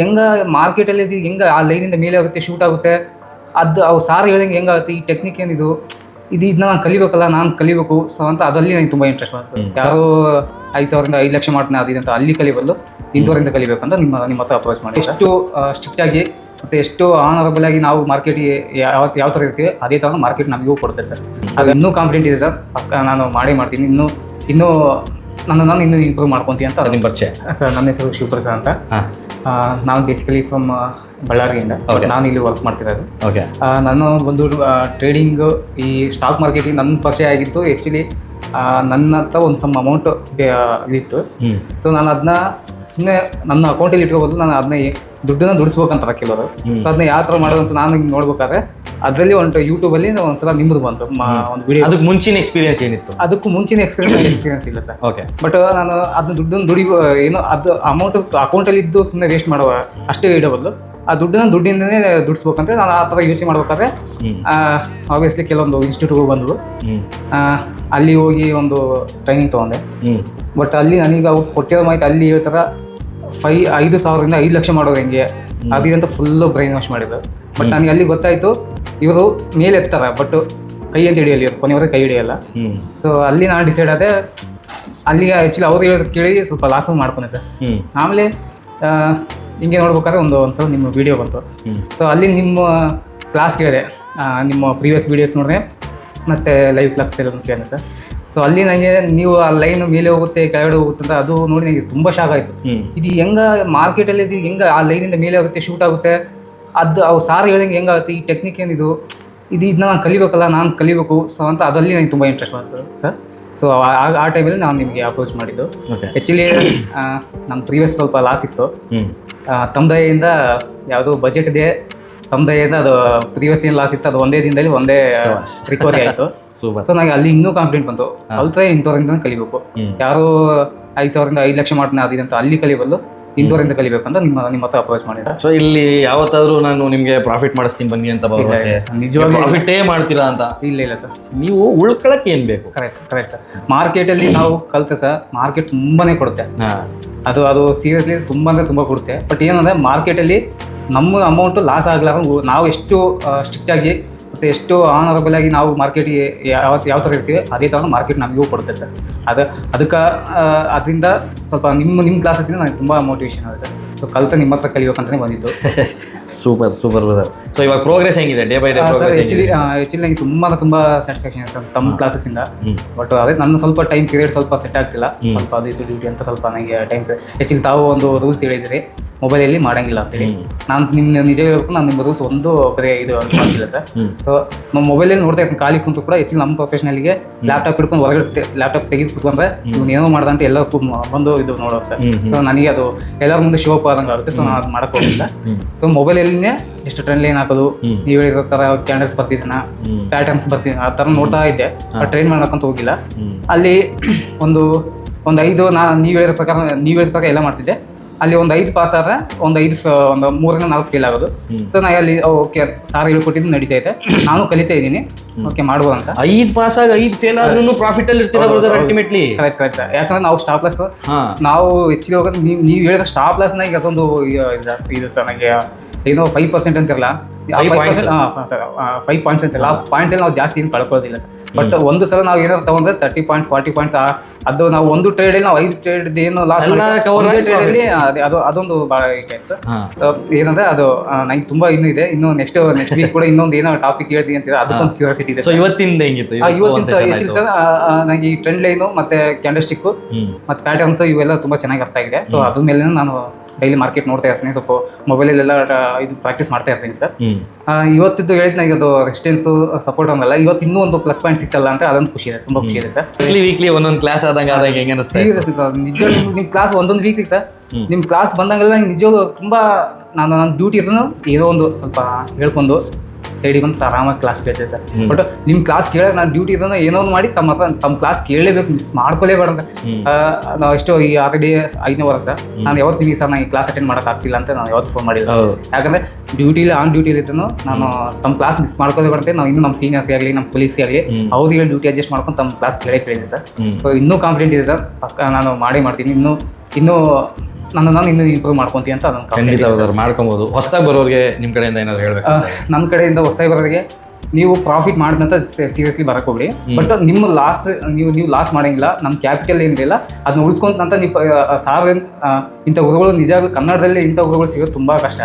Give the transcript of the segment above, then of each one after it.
ಹೆಂಗ ಮಾರ್ಕೆಟಲ್ಲಿ ಇದು ಹೆಂಗ ಆ ಲೈನಿಂದ ಮೇಲೆ ಆಗುತ್ತೆ ಶೂಟ್ ಆಗುತ್ತೆ. ಅದು ಅವು ಸಾರ್ ಹೇಳ್ದಂಗೆ ಹೆಂಗಾಗುತ್ತೆ ಈ ಟೆಕ್ನಿಕ್ ಏನಿದು ಇದು? ಇದನ್ನ ನಾನು ಕಲಿಬೇಕಲ್ಲ ನಾನು ಕಲಿಬೇಕು. ಸೊ ಅಂತ ಅದರಲ್ಲಿ ನನಗೆ ತುಂಬ ಇಂಟ್ರೆಸ್ಟ್ ಬರ್ತದೆ ಯಾರು ಐದು ಸಾವಿರದಿಂದ ಐದು ಲಕ್ಷ ಮಾಡ್ತಾನೆ ಅದಿದೆ ಅಂತ ಅಲ್ಲಿ ಕಲಿಬಲ್ಲು ಇಂದೂರಿಂದ ಕಲಿಬೇಕು ಅಂತ ನಿಮ್ಮ ನಿಮ್ಮ ಹತ್ರ ಅಪ್ರೋಚ್ ಮಾಡಿ ಎಷ್ಟು ಸ್ಟ್ರಿಕ್ಟ್ ಆಗಿ ಮತ್ತೆ ಎಷ್ಟು ಆನರಬಲ್ ಆಗಿ ನಾವು ಮಾರ್ಕೆಟ್ಗೆ ಯಾವ ಯಾವ ಥರ ಇರ್ತೀವಿ ಅದೇ ಥರ ಮಾರ್ಕೆಟ್ ನಮಗೂ ಕೊಡುತ್ತೆ ಸರ್. ಅದು ಇನ್ನೂ ಕಾನ್ಫಿಡೆಂಟ್ ಇದೆ ಸರ್. ಪಕ್ಕ ನಾನು ಮಾಡೇ ಮಾಡ್ತೀನಿ. ಇನ್ನೂ ಇನ್ನೂ ನನ್ನ ನಾನು ಇನ್ನೂ ಇಂಪ್ರೂವ್ ಮಾಡ್ಕೊತೀನಿ ಅಂತ ಸರ್ ನಿಮ್ಮ ಪರಿಚಯ. ಸರ್ ನನ್ನ ಹೆಸರು ಶಿವಪ್ರಸಾದ್ ಅಂತ. ನಾನು ಬೇಸಿಕಲಿ ಫ್ರಮ್ ಬಳ್ಳಾರಿಯಿಂದ. ನಾನು ಇಲ್ಲಿ ವರ್ಕ್ ಮಾಡ್ತಿರೋದು. ಓಕೆ ನಾನು ಒಂದು ಟ್ರೇಡಿಂಗ್ ಈ ಸ್ಟಾಕ್ ಮಾರ್ಕೆಟಿಂಗ್ ನನ್ನ ಪರಿಚಯ ಆಗಿತ್ತು ಆ್ಯಕ್ಚುಲಿ ನನ್ನ ಹತ್ರ ಒಂದು ಸಮ್ ಅಮೌಂಟ್ ಇದಿತ್ತು. ಸೊ ನಾನು ಅದನ್ನ ಸುಮ್ಮನೆ ನನ್ನ ಅಕೌಂಟಲ್ಲಿ ಇಟ್ಕೋಬೋದು ನಾನು ಅದನ್ನ ದುಡ್ಡನ್ನ ದುಡಿಸ್ಬೇಕಂತಾರೆ ಕೆಲವರು ಸೊ ಅದನ್ನ ಯಾವ ಥರ ಮಾಡೋದು ಅಂತ ನಾನು ಹಿಂಗೆ ನೋಡ್ಬೇಕಾದ್ರೆ ಅದರಲ್ಲಿ ಒಂದು ಯೂಟ್ಯೂಬಲ್ಲಿ ಒಂದ್ಸಲ ನಿಮ್ಮದು ಬಂತು ಒಂದು ವಿಡಿಯೋ ಅದಕ್ಕೆ ಮುಂಚಿನ ಎಕ್ಸ್ಪೀರಿಯನ್ಸ್ ಏನಿತ್ತು? ಅದಕ್ಕೂ ಮುಂಚಿನ ಎಕ್ಸ್ಪೀರಿಯನ್ಸ್ ಎಕ್ಸ್ಪೀರಿಯನ್ಸ್ ಇಲ್ಲ ಸರ್. ಓಕೆ ಬಟ್ ನಾನು ಅದನ್ನ ದುಡ್ಡನ್ನು ದುಡಿ ಏನೋ ಅದು ಅಮೌಂಟ್ ಅಕೌಂಟಲ್ಲಿ ಇದ್ದು ಸುಮ್ಮನೆ ವೇಸ್ಟ್ ಮಾಡುವ ಅಷ್ಟೇ ಇಡಬಲ್ಲು ಆ ದುಡ್ಡನ್ನ ದುಡ್ಡಿಂದನೇ ದುಡಿಸ್ಬೇಕಂತ ನಾನು ಆ ಥರ ಯೋಚನೆ ಮಾಡ್ಬೇಕಾದ್ರೆ. ಆಬ್ವಿಯಸ್ಲಿ ಕೆಲವೊಂದು ಇನ್ಸ್ಟಿಟ್ಯೂಟ್ಗಳು ಬಂದವು. ಅಲ್ಲಿ ಹೋಗಿ ಒಂದು ಟ್ರೈನಿಂಗ್ ತೊಗೊಂಡೆ. ಬಟ್ ಅಲ್ಲಿ ನನಗೆ ಅವ್ರು ಕೊಟ್ಟಿರೋ ಮಾಹಿತಿ ಅಲ್ಲಿ ಹೇಳ್ತಾರೆ ಫೈ ಐದು ಸಾವಿರದಿಂದ ಐದು ಲಕ್ಷ ಮಾಡೋದು ಹೆಂಗೆ? ಅದಿದಂತ ಫುಲ್ಲು ಬ್ರೈನ್ ವಾಶ್ ಮಾಡಿದ್ರು ಬಟ್ ನನಗೆ ಅಲ್ಲಿ ಗೊತ್ತಾಯಿತು ಇವರು ಮೇಲೆ ಎತ್ತಾರೆ ಬಟ್ ಕೈ ಅಂತ ಹಿಡಿಯಲ್ಲ ಇವರು ಕೊನೆಯವರೆಗೆ ಕೈ ಹಿಡಿಯಲ್ಲ. ಸೊ ಅಲ್ಲಿ ನಾನು ಡಿಸೈಡ್ ಆದೆ ಅಲ್ಲಿಗೆ ಆ್ಯಕ್ಚುಲಿ ಅವ್ರು ಹೇಳೋದು ಕೇಳಿ ಸ್ವಲ್ಪ ಲಾಸು ಮಾಡ್ಕೊಂಡೆ ಸರ್. ಆಮೇಲೆ ಹಿಂಗೆ ನೋಡ್ಬೇಕಾದ್ರೆ ಒಂದು ಒಂದು ಸಲ ನಿಮ್ಮ ವಿಡಿಯೋ ಬಂತು. ಸೊ ಅಲ್ಲಿ ನಿಮ್ಮ ಕ್ಲಾಸ್ ಕೇಳಿದೆ ನಿಮ್ಮ ಪ್ರೀವಿಯಸ್ ವೀಡಿಯೋಸ್ ನೋಡಿದೆ ಮತ್ತು ಲೈವ್ ಕ್ಲಾಸಸ್ ಎಲ್ಲ ಕೇಳಿದೆ ಸರ್. ಸೊ ಅಲ್ಲಿ ನನಗೆ ನೀವು ಆ ಲೈನ್ ಮೇಲೆ ಹೋಗುತ್ತೆ ಕೆಳಗಡೆ ಹೋಗುತ್ತೆ ಅಂತ ಅದು ನೋಡಿ ನನಗೆ ತುಂಬ ಶಾಕ್ ಆಯಿತು. ಇದು ಹೆಂಗ ಮಾರ್ಕೆಟಲ್ಲಿ ಇದು ಹೆಂಗೆ ಆ ಲೈನಿಂದ ಮೇಲೆ ಹೋಗುತ್ತೆ ಶೂಟ್ ಆಗುತ್ತೆ? ಅದು ಅವ್ರು ಸಾರ್ ಹೇಳ್ದಂಗೆ ಹೆಂಗಾಗುತ್ತೆ? ಈ ಟೆಕ್ನಿಕ್ ಏನಿದು? ಇದು ಇದನ್ನ ನಾನು ಕಲಿಬೇಕಲ್ಲ ನಾನು ಕಲಿಬೇಕು. ಸೊ ಅಂತ ಅದರಲ್ಲಿ ನನಗೆ ತುಂಬ ಇಂಟ್ರೆಸ್ಟ್ ಬರ್ತದೆ ಸರ್ ಸೊ ಆ ಆ ಟೈಮಲ್ಲಿ ನಾನು ನಿಮಗೆ ಅಪ್ರೋಚ್ ಮಾಡಿದ್ದು. ಆ್ಯಕ್ಚುಲಿ ನಮ್ಮ ಪ್ರೀವಿಯಸ್ ಸ್ವಲ್ಪ ಲಾಸ್ ಇತ್ತು. ತಮ್ಮದಯಿಂದ ಯಾವುದೋ ಬಜೆಟ್ ಇದೆ. ತಮ್ಮದಯಿಂದ ಅದು ಪ್ರೀವಿಯಸ್ ಏನು ಲಾಸ್ ಇತ್ತು ಅದು ಒಂದೇ ದಿನದಲ್ಲಿ ಒಂದೇ ರಿಕವರಿ ಆಯಿತು. ಸೊ ನನಗೆ ಅಲ್ಲಿ ಇನ್ನೂ ಕಾನ್ಫಿಡೆಂಟ್ ಬಂತು. ಕಲ್ತ್ರೆ ಇಂಥವ್ರಿಂದ ಕಲಿಬೇಕು. ಯಾರು ಐದು ಸಾವಿರದಿಂದ ಐದು ಲಕ್ಷ ಮಾಡ್ತಾನೆ ಅದಿದಂತ ಅಲ್ಲಿ ಕಲಿಬಲ್ಲು. ಇಂಥವ್ರಿಂದ ಕಲಿಬೇಕು ಅಂತ ನಿಮ್ಮ ನಿಮ್ಮ ಹತ್ರ ಅಪ್ರೋಚ್ ಮಾಡಿದೆ ಸೊ ಇಲ್ಲಿ ಯಾವತ್ತಾದ್ರೂ ನಾನು ನಿಮಗೆ ಪ್ರಾಫಿಟ್ ಮಾಡಿಸ್ತೀನಿ ಬನ್ನಿ ಅಂತ ಭರವಸೆ. ನಿಜವಾಗ್ಲೂ ಪ್ರಾಫಿಟೇ ಮಾಡ್ತೀರಾ ಅಂತ. ಇಲ್ಲ ಇಲ್ಲ ಸರ್. ನೀವು ಉಳ್ಕೊಳಕ್ಕೆ ಏನು ಬೇಕು? Correct correct sir. ಮಾರ್ಕೆಟಲ್ಲಿ ನಾವು ಕಲ್ತೆ ಸರ್ ಮಾರ್ಕೆಟ್ ತುಂಬಾನೇ ಕೊಡುತ್ತೆ. ಅದು ಅದು ಸೀರಿಯಸ್ಲಿ ತುಂಬಾ ಅಂದರೆ ತುಂಬ ಕೊಡುತ್ತೆ. ಬಟ್ ಏನಂದರೆ ಮಾರ್ಕೆಟಲ್ಲಿ ನಮ್ಮ ಅಮೌಂಟು ಲಾಸ್ ಆಗಲಾರ ನಾವು ಎಷ್ಟು ಸ್ಟ್ರಿಕ್ಟ್ ಆಗಿ ಮತ್ತು ಎಷ್ಟು ಆನರಬಲ್ ಆಗಿ ನಾವು ಮಾರ್ಕೆಟಿಗೆ ಯಾವ ಯಾವ ಥರ ಇರ್ತೀವಿ ಅದೇ ಥರ ಮಾರ್ಕೆಟ್ ನಮಗೂ ಕೊಡುತ್ತೆ ಸರ್ ಅದು ಅದಕ್ಕೆ ಅದರಿಂದ ಸ್ವಲ್ಪ ನಿಮ್ಮ ನಿಮ್ಮ ಕ್ಲಾಸಸ್ಸಿಂದ ನನಗೆ ತುಂಬ ಮೋಟಿವೇಶನ್ ಇದೆ ಸರ್ ಸೊ ಕಲಿತ ನಿಮ್ಮ ಹತ್ರ ಕಲಿಬೇಕಂತಲೇ ಬಂದಿದ್ದು. ಸೂಪರ್ ಸೂಪರ್ ಬ್ರದರ್ ಸೊ ಇವಾಗ ಪ್ರೋಗ್ರೆಸ್ ಹೆಂಗಿದೆ? Day by day sir actually actually ನನಗೆ ತುಂಬ ತುಂಬ ಸ್ಯಾಟಿಸ್ಫ್ಯಾಕ್ಷನ್ ಇದೆ ಸರ್ ತಮ್ಮ ಕ್ಲಾಸಸ್ಸಿಂದ. ಬಟ್ ಅದೇ ನನ್ನ ಸ್ವಲ್ಪ ಟೈಮ್ ಪೀರಿಯಡ್ ಸ್ವಲ್ಪ ಸೆಟ್ ಆಗ್ತಿಲ್ಲ. ಸ್ವಲ್ಪ ಅದು ಇದು ಡ್ಯೂಟಿ ಅಂತ ಸ್ವಲ್ಪ ನನಗೆ ಟೈಮ್ ಆ್ಯಕ್ಚುಲಿ ತಾವು ಒಂದು ರೂಲ್ಸ್ ಹೇಳಿದಿರಿ. ಮೊಬೈಲಲ್ಲಿ ಮಾಡಂಗಿಲ್ಲ ಅಂತೇಳಿ ನಾನು ನಿಮ್ಮ ನಿಜ ಹೇಳ್ಬೇಕು ನಾನು ನಿಮ್ಮ ರೂಲ್ಸ್ ಒಂದು ಬರೀ ಇದು ಮಾಡ್ತಿಲ್ಲ ಸರ್. ಸೊ ನಾವು ಮೊಬೈಲಲ್ಲಿ ನೋಡ್ತಾ ಇರ್ತೀನಿ ಖಾಲಿ ಕುಂತು ಕೂಡ ಹೆಚ್ಚಿನ ನಮ್ಮ ಪ್ರೊಫೆಷನಲ್ಗೆ ಲ್ಯಾಪ್ಟಾಪ್ ಹಿಡ್ಕೊಂಡು ಹೊರಗಡೆ ಲ್ಯಾಪ್ಟಾಪ್ ತೆಗೆದು ಕುತ್ಕೊಂಡ್ರೆ ನೀವು ಏನೋ ಮಾಡ್ದ ಅಂತ ಎಲ್ಲರೂ ಬಂದು ಇದು ನೋಡೋದು ಸರ್. ಸೊ ನನಗೆ ಅದು ಎಲ್ಲರ ಮುಂದೆ ಶೋ ಅಪ್ ಆದಂಗೆ ಆಗುತ್ತೆ ಸೊ ನಾನು ಅದು ಹೋಗಿಲ್ಲ. ಸೊ ಮೊಬೈಲಲ್ಲಿನೇ ಎಷ್ಟು ಟ್ರೆಂಡ್ ಲೈನ್ ಹಾಕೋದು ನೀವು ಹೇಳಿರೋ ತರ ಕ್ಯಾಂಡಲ್ಸ್ ಬರ್ತಿದ್ದೀನ ಪ್ಯಾಟರ್ನ್ಸ್ ಬರ್ತೀನಿ ಆ ಥರ ನೋಡ್ತಾ ಇದ್ದೆ ಟ್ರೈನ್ ಮಾಡೋಕ್ಕಂತ ಹೋಗಿಲ್ಲ. ಅಲ್ಲಿ ಒಂದು ಒಂದು ಐದು ನಾ ನೀವು ಹೇಳಿದ ಪ್ರಕಾರ ನೀವು ಹೇಳಿದ ಪ್ರಕಾರ ಎಲ್ಲ ಮಾಡ್ತಿದ್ದೆ. ಅಲ್ಲಿ ಒಂದು ಐದು ಪಾಸ್ ಆದ್ರೆ ಒಂದು ಐದು ಒಂದು ಮೂರರಿಂದ ನಾಲ್ಕು ಫೇಲ್ ಆಗೋದು. ಸೊ ನಾ ಅಲ್ಲಿ ಓಕೆ ಸಾರ್ ಹೇಳ್ಕೊಟ್ಟಿದ್ದು ನಡೀತಾ ಇದೆ. ನಾನು ಕಲಿತಾ ಇದ್ದೀನಿ. ಓಕೆ ಮಾಡ್ಬೋದು ಅಂತ. ಐದು ಪಾಸ್ ಆಗಿ ಐದು ಫೇಲ್ ಆದ್ರೂ ಪ್ರಾಫಿಟ್ ಅಲ್ಲಿ ಇರ್ತೀರಾ ಬ್ರದರ್ ಅಲ್ಟಿಮೇಟ್ಲಿ ಕರೆಕ್ಟ್ ಕರೆಕ್ಟ್ ಯಾಕಂದ್ರೆ ನಾವು ಸ್ಟಾಪ್ ಲಾಸ್ ನಾವು ಹೆಚ್ಚಿಗೆ ಹೋಗೋದು ನೀವು ನೀವು ಹೇಳಿದ ಸ್ಟಾಪ್ ಲಾಸ್ನಾಗ ಅದೊಂದು ಇದು- ಸರ್ ನನಗೆ ಏನೋ ಫೈವ್ ಪರ್ಸೆಂಟ್ ಅಂತಿರಲ್ಲ. ಫೈವ್ ಪಾಯಿಂಟ್ಸ್ ಅಂತಿಲ್ಲ ಆ ಪಾಯಿಂಟ್ಸ್ ನಾವು ಜಾಸ್ತಿ ಏನು ಕಳ್ಕೊಳ್ಳೋದಿಲ್ಲ ಸರ್. ಬಟ್ ಒಂದು ಸಲ ನಾವು ಏನಾದ್ರು ತಗೊಂಡ್ರೆ ತರ್ಟಿ ಪಾಯಿಂಟ್ ಫಾರ್ಟಿ ಪಾಯಿಂಟ್ಸ್ ಅದು ನಾವು ಒಂದು ಟ್ರೇಡ್ ನಾವು ಐದು ಟ್ರೇಡ್ ಏನು ಲಾಸ್ ಟ್ರೇಡ್ ಅಲ್ಲಿ ಅದು ಅದೊಂದು ಭಾಳ ಇಟ್ ಸರ್. ಏನಂದ್ರೆ ಅದು ನನಗೆ ತುಂಬಾ ಇನ್ನೂ ಇದೆ. ಇನ್ನು ನೆಕ್ಸ್ಟ್ ನೆಕ್ಸ್ಟ್ ವೀಕ್ ಕೂಡ ಇನ್ನೊಂದು ಏನೋ ಟಾಪಿಕ್ ಹೇಳ್ತೀನಿ ಅಂತಿದೆ. ಅದಕ್ಕೊಂದು ಕ್ಯೂರಿಯಾಸಿಟಿ ಇದೆ ಇವತ್ತಿಂದ ಹೆಂಗಿತ್ತು? ಇವತ್ತಿನ ಸರ್ ಹೆಚ್ಚಿನ ಸರ್ ನನಗೆ ಈ ಟ್ರೆಂಡ್ ಲೈನು ಮತ್ತೆ ಕ್ಯಾಂಡಲ್ ಸ್ಟಿಕ್ ಮತ್ತೆ ಪ್ಯಾಟರ್ನ್ಸ್ ಇವೆಲ್ಲ ತುಂಬಾ ಚೆನ್ನಾಗಿ ಅರ್ಥ ಆಗಿದೆ. ಸೊ ಅದ್ರ ಮೇಲೆ ನಾನು ಡೈಲಿ ಮಾರ್ಕೆಟ್ ನೋಡ್ತಾ ಇರ್ತೀನಿ. ಸ್ವಲ್ಪ ಮೊಬೈಲಲ್ಲೆಲ್ಲ ಇದು ಪ್ರಾಕ್ಟೀಸ್ ಮಾಡ್ತಾ ಇರ್ತೀನಿ ಸರ್ ಇವತ್ತಿದ್ದು ಹೇಳಿದ್ ನನಗೆ ಅದು ರೆಸಿಸ್ಟೆನ್ಸು ಸಪೋರ್ಟ್ ಆಗಲ್ಲ ಇವತ್ತು ಇನ್ನೂ ಒಂದು ಪ್ಲಸ್ ಪಾಯಿಂಟ್ ಸಿಕ್ತಲ್ಲ ಅಂತ ಅದೊಂದು ಖುಷಿ ಇದೆ. ತುಂಬ ಖುಷಿ ಇದೆ ಸರ್ ವೀಕ್ಲಿ ವೀಕ್ಲಿ ಒಂದೊಂದು ಕ್ಲಾಸ್ ಆದಂಗೆ ಆದಂಗೆ ಹೆಂಗೆ ಅನಿಸ್ತಾ ಸರ್ ನಿಜ ನಿಮ್ಮ ಕ್ಲಾಸ್ ಒಂದೊಂದು ವೀಕ್ಲಿ ಸರ್ ನಿಮ್ಮ ಕ್ಲಾಸ್ ಬಂದಾಗೆಲ್ಲ ನಿಜವಾಗ್ಲೂ ತುಂಬ ನಾನು ನನ್ನ ಡ್ಯೂಟಿ ಇದನ್ನು ಏನೋ ಒಂದು ಸ್ವಲ್ಪ ಹೇಳ್ಕೊಂಡು ಸೈಡಿಗೆ ಬಂದು ಆರಾಮಾಗಿ ಕ್ಲಾಸ್ ಕೇಳ್ತೇವೆ ಸರ್ ಬಟ್ ನಿಮ್ಮ ಕ್ಲಾಸ್ ಕೇಳಕ್ಕೆ ನಾನು ಡ್ಯೂಟಿ ಇದನ್ನ ಏನೋ ಒಂದು ಮಾಡಿ ತಮ್ಮ ಹತ್ರ ತಮ್ಮ ಕ್ಲಾಸ್ ಕೇಳಲೇಬೇಕು ಮಿಸ್ ಮಾಡ್ಕೊಲೇಬಾರ್ದು ನಾವು ಎಷ್ಟೋ ಈ ಆಲ್ರೆಡಿ ಐದನೇ ವರ್ಷ ನಾನು ಯಾವತ್ತು ನಿಮಗೆ ಸರ್ ನಾನು ಈ ಕ್ಲಾಸ್ ಅಟೆಂಡ್ ಮಾಡೋಕೆ ಆಗ್ತಿಲ್ಲ ಅಂತ ನಾನು ಯಾವತ್ತು ಫೋನ್ ಮಾಡಿಲ್ಲ ಯಾಕಂದ್ರೆ ಡ್ಯೂಟಿಲಿ ಆನ್ ಡ್ಯೂಟಿಲಿ ಇದ್ದನು ನಾನು ತಮ್ಮ ಕ್ಲಾಸ್ ಮಿಸ್ ಮಾಡ್ಕೋದೇ ನಾವು ಇನ್ನೂ ನಮ್ಮ ಸೀನಿಯರ್ಸ್ ಆಗಲಿ ನಮ್ಮ ಕೊಲೀಗ್ಸ್ ಆಗಲಿ ಅವ್ರಿಗೆ ಡ್ಯೂಟಿ ಅಡ್ಜಸ್ಟ್ ಮಾಡ್ಕೊಂಡು ತಮ್ಮ ಕ್ಲಾಸ್ ಕೇಳೇ ಕೇಳಿದೆ ಸರ್. ಸೊ ಇನ್ನೂ ಕಾನ್ಫಿಡೆಂಟ್ ಇದೆ ಸರ್ ಪಕ್ಕ ನಾನು ಮಾಡಿ ಮಾಡ್ತೀನಿ. ಇನ್ನೂ ಇನ್ನೂ ನನ್ನ ನಾನು ಇನ್ನೂ ಇಂಪ್ರೂವ್ ಮಾಡ್ಕೊಂತೀನಿ ಅಂತ ಅದನ್ನು ಖಂಡಿತ ಸರ್ ಮಾಡ್ಕೊಬೋದು. ಹೊಸದಾಗಿ ಬರೋರಿಗೆ ನಿಮ್ಮ ಕಡೆಯಿಂದ ಏನಾದ್ರು ಹೇಳಬೇಕು? ನನ್ನ ಕಡೆಯಿಂದ ಹೊಸದಾಗಿ ಬರೋರಿಗೆ ನೀವು ಪ್ರಾಫಿಟ್ ಮಾಡಿದಂತ ಸೀರಿಯಸ್ಲಿ ಬರಕ್ಕೆ ಹೋಗ್ರಿ ಬಟ್ ನಿಮ್ಮ ಲಾಸ್ ನೀವು ನೀವು ಲಾಸ್ ಮಾಡಂಗಿಲ್ಲ. ನಮ್ಮ ಕ್ಯಾಪಿಟಲ್ ಏನಿಲ್ಲ ಅದನ್ನ ಉಳಿಸ್ಕೊಂತ ನೀವು ಸಾವಿರ ಇಂಥ ಹುಡುಗಳು ನಿಜವಾಗ್ಲೂ ಕನ್ನಡದಲ್ಲಿ ಇಂಥ ಹುಡುಗಳು ಸಿಗೋದು ತುಂಬ ಕಷ್ಟ.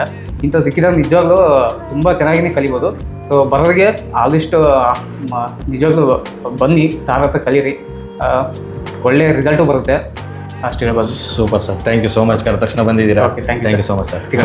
ಇಂಥ ಸಿಕ್ಕಿದಾಗ ನಿಜವಾಗ್ಲೂ ತುಂಬ ಚೆನ್ನಾಗಿನೇ ಕಲಿಬೋದು. ಸೊ ಬರೋರಿಗೆ ಆದಷ್ಟು ನಿಜವಾಗ್ಲೂ ಬನ್ನಿ ಸಾವಿರ ಹತ್ರ ಕಲೀರಿ. ಒಳ್ಳೆಯ ಒಳ್ಳೆ ರಿಸಲ್ಟು ಬರುತ್ತೆ. ಅಷ್ಟು ಹೇಳ್ಬೋದು super sir thank you so much ಕರೆದ ತಕ್ಷಣ ಬಂದಿದ್ದೀರಾ? Okay thank you so much sir